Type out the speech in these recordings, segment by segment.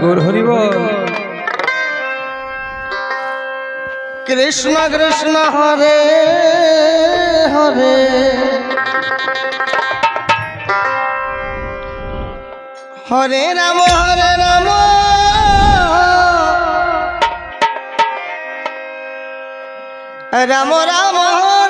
গৌর হরি বল কৃষ্ণ কৃষ্ণ হরে হরে। হরে রাম হরে রাম। রাম রাম হরে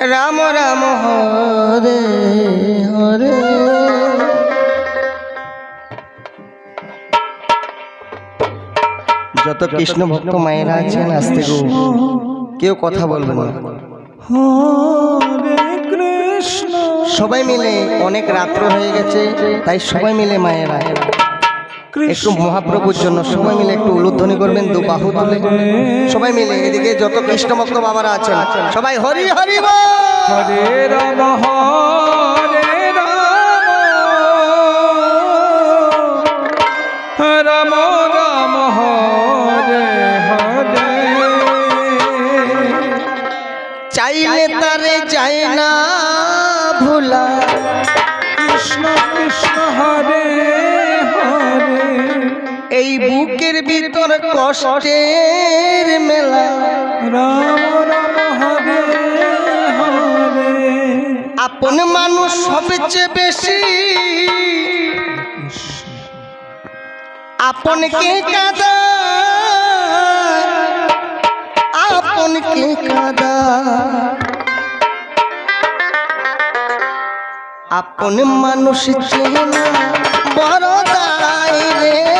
রাম রাম হরে হরে। যত কৃষ্ণ ভক্ত মায়েরা আছেন আসতে গো কেউ কথা বলবে না। সবাই মিলে অনেক রাত্র হয়ে গেছে তাই সবাই মিলে মায়েরা। একটু মহাপ্রভুর জন্য সবাই মিলে একটু উলুধ্বনি করবেন দু বাহু তুলে। সবাই মিলে এদিকে যত কৃষ্ণ ভক্ত বাবারা আছেন সবাই হরি হরি হরে রাম হরে রাম। রাম রাম হরে হরে। চাইলে তারে যায় না ভোলা। বুকের ভিতর কষ্টের মেলা। রাম রাম হরে আপন মানুষ সবচেয়ে বেশি। আপন কে কাদা? আপন কে কাদা? আপন মানুষ চেনা বড় দায় রে।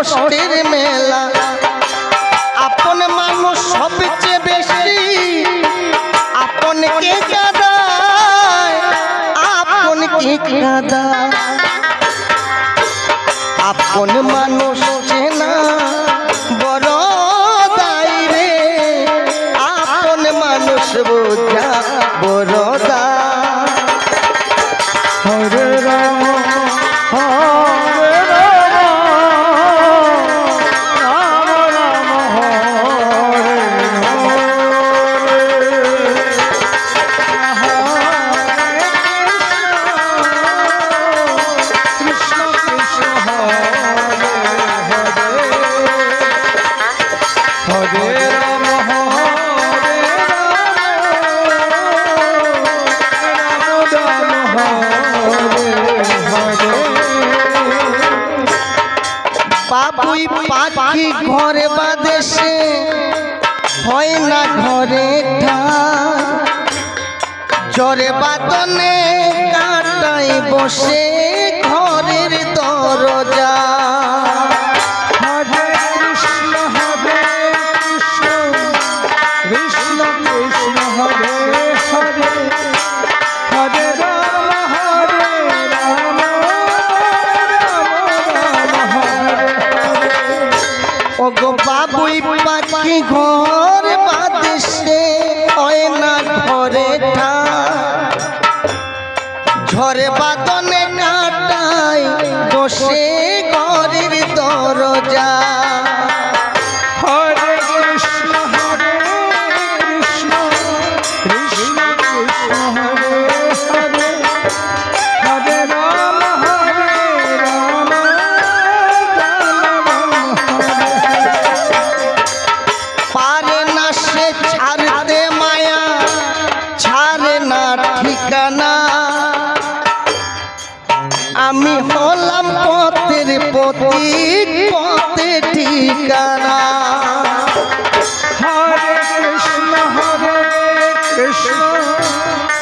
কষ্টের মেলা। আপন মানুষ সবচেয়ে বেশি। আপন কে আপন কে আপন মানুষ জরে বাতনে কাটাই বসে ঘরের দরজা।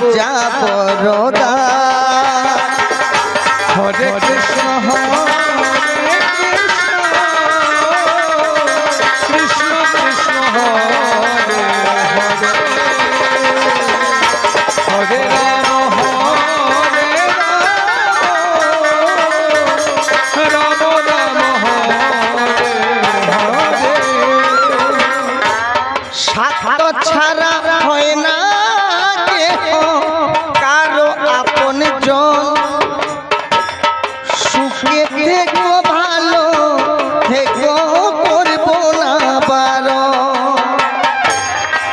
মানুষ পরদা। হরে কৃষ্ণ হরে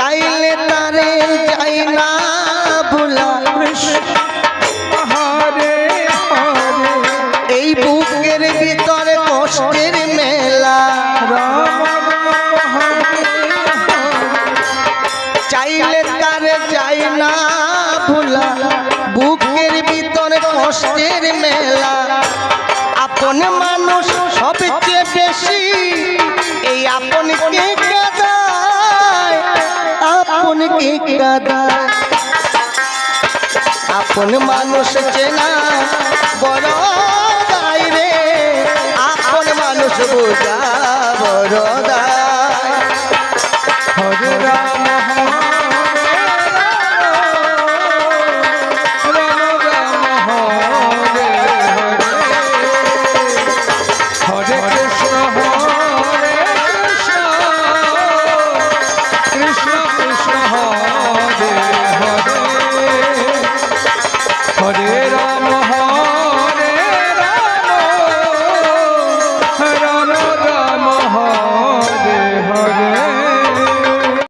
চাইলে তারে যাই না ভুলা এই বুকের ভিতরে কষ্টের মেলা। চাইলে তারে যাই না ভুলা। বুকের ভিতরে কষ্টের মেলা। আপন মানুষ সবচেয়ে বেশি। এই আপন কে কাদায় আপন কে কাদায় আপন মানুষ চেনা বড় দায় রে। আপন মানুষ বোঝা বড় দায়।